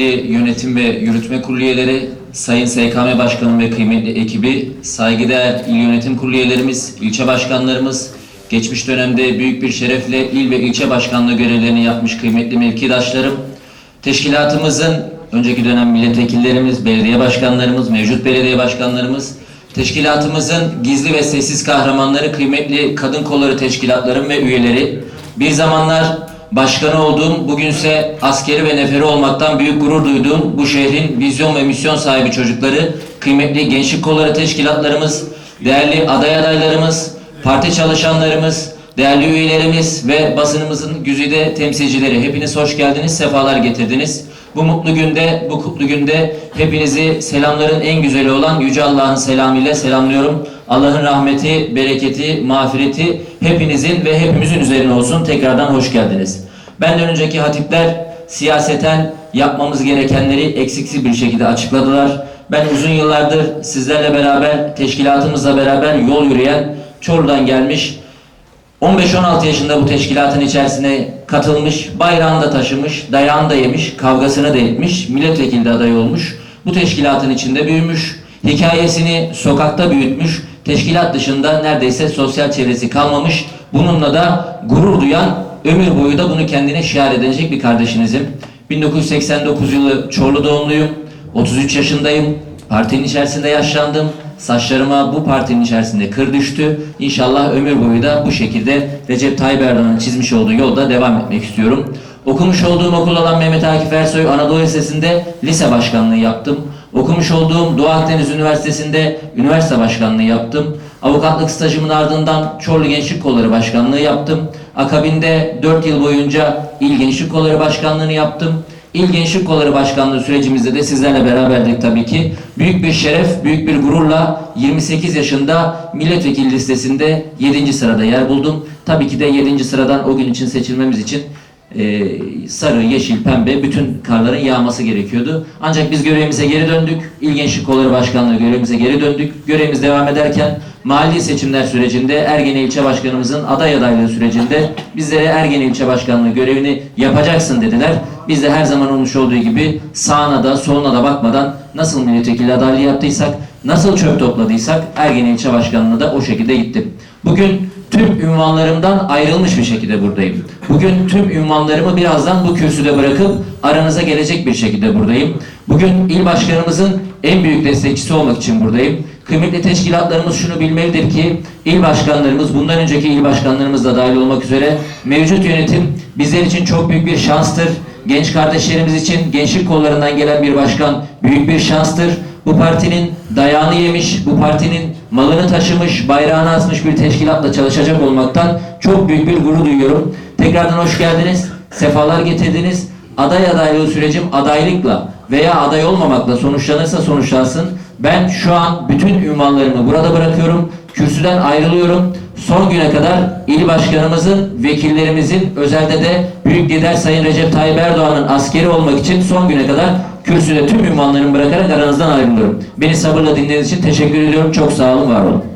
Yönetim ve Yürütme Kurulu üyeleri, Sayın SKM Başkanım ve kıymetli ekibi, saygıdeğer il yönetim kurulu üyelerimiz, ilçe başkanlarımız, geçmiş dönemde büyük bir şerefle il ve ilçe başkanlığı görevlerini yapmış kıymetli mevkidaşlarım, teşkilatımızın önceki dönem milletvekillerimiz, belediye başkanlarımız, mevcut belediye başkanlarımız, teşkilatımızın gizli ve sessiz kahramanları, kıymetli kadın kolları teşkilatlarım ve üyeleri, bir zamanlar başkanı olduğum, bugünse askeri ve neferi olmaktan büyük gurur duyduğum bu şehrin vizyon ve misyon sahibi çocukları, kıymetli gençlik kolları teşkilatlarımız, değerli aday adaylarımız, parti çalışanlarımız, değerli üyelerimiz ve basınımızın güzide temsilcileri hepiniz hoş geldiniz, sefalar getirdiniz. Bu mutlu günde, bu kutlu günde hepinizi selamların en güzeli olan Yüce Allah'ın selamıyla selamlıyorum. Allah'ın rahmeti, bereketi, mağfireti hepinizin ve hepimizin üzerine olsun. Tekrardan hoş geldiniz. Benden önceki hatipler siyaseten yapmamız gerekenleri eksiksiz bir şekilde açıkladılar. Ben uzun yıllardır sizlerle beraber, teşkilatımızla beraber yol yürüyen, Çorlu'dan gelmiş, 15-16 yaşında bu teşkilatın içerisine katılmış, bayrağını da taşımış, dayağını da yemiş, kavgasını da etmiş, milletvekili aday olmuş. Bu teşkilatın içinde büyümüş, hikayesini sokakta büyütmüş, teşkilat dışında neredeyse sosyal çevresi kalmamış. Bununla da gurur duyan, ömür boyu da bunu kendine şiar edecek bir kardeşinizim. 1989 yılı Çorlu doğumluyum, 33 yaşındayım, partinin içerisinde yaşlandım. Saçlarıma bu partinin içerisinde kır düştü. İnşallah ömür boyu da bu şekilde Recep Tayyip Erdoğan'ın çizmiş olduğu yolda devam etmek istiyorum. Okumuş olduğum okul olan Mehmet Akif Ersoy Anadolu Lisesi'nde lise başkanlığı yaptım. Okumuş olduğum Doğu Akdeniz Üniversitesi'nde üniversite başkanlığı yaptım. Avukatlık stajımın ardından Çorlu Gençlik Kolları Başkanlığı yaptım. Akabinde 4 yıl boyunca İl Gençlik Kolları Başkanlığı'nı yaptım. İl Gençlik Kolları Başkanlığı sürecimizde de sizlerle beraberdik tabii ki. Büyük bir şeref, büyük bir gururla 28 yaşında milletvekili listesinde 7. sırada yer buldum. Tabii ki de 7. sıradan o gün için seçilmemiz için e, sarı, yeşil, pembe bütün karların yağması gerekiyordu. Ancak biz görevimize geri döndük. İl Gençlik Kolları Başkanlığı görevimize geri döndük. Görevimiz devam ederken mahalli seçimler sürecinde Ergene İlçe Başkanımızın aday adaylığı sürecinde bizlere Ergene İlçe Başkanlığı görevini yapacaksın dediler. Biz de her zaman olmuş olduğu gibi sağına da soluna da bakmadan nasıl milletvekili adaylığı yaptıysak, nasıl çöp topladıysak Ergene İlçe Başkanlığı'na da o şekilde gittim. Bugün tüm ünvanlarımdan ayrılmış bir şekilde buradayım. Bugün tüm ünvanlarımı birazdan bu kürsüde bırakıp aranıza gelecek bir şekilde buradayım. Bugün il başkanımızın en büyük destekçisi olmak için buradayım. Kıymetli teşkilatlarımız şunu bilmelidir ki il başkanlarımız, bundan önceki il başkanlarımız da dahil olmak üzere mevcut yönetim bizler için çok büyük bir şanstır. Genç kardeşlerimiz için gençlik kollarından gelen bir başkan büyük bir şanstır. Bu partinin dayağını yemiş, bu partinin malını taşımış, bayrağını asmış bir teşkilatla çalışacak olmaktan çok büyük bir gurur duyuyorum. Tekrardan hoş geldiniz, sefalar getirdiniz. Aday adaylığı sürecim adaylıkla veya aday olmamakla sonuçlanırsa sonuçlansın. Ben şu an bütün ünvanlarımı burada bırakıyorum. Kürsüden ayrılıyorum. Son güne kadar il başkanımızın, vekillerimizin, özelde de Büyük Lider Sayın Recep Tayyip Erdoğan'ın askeri olmak için son güne kadar kürsüde tüm ünvanlarımı bırakarak aranızdan ayrılıyorum. Beni sabırla dinlediğiniz için teşekkür ediyorum. Çok sağ olun, var olun.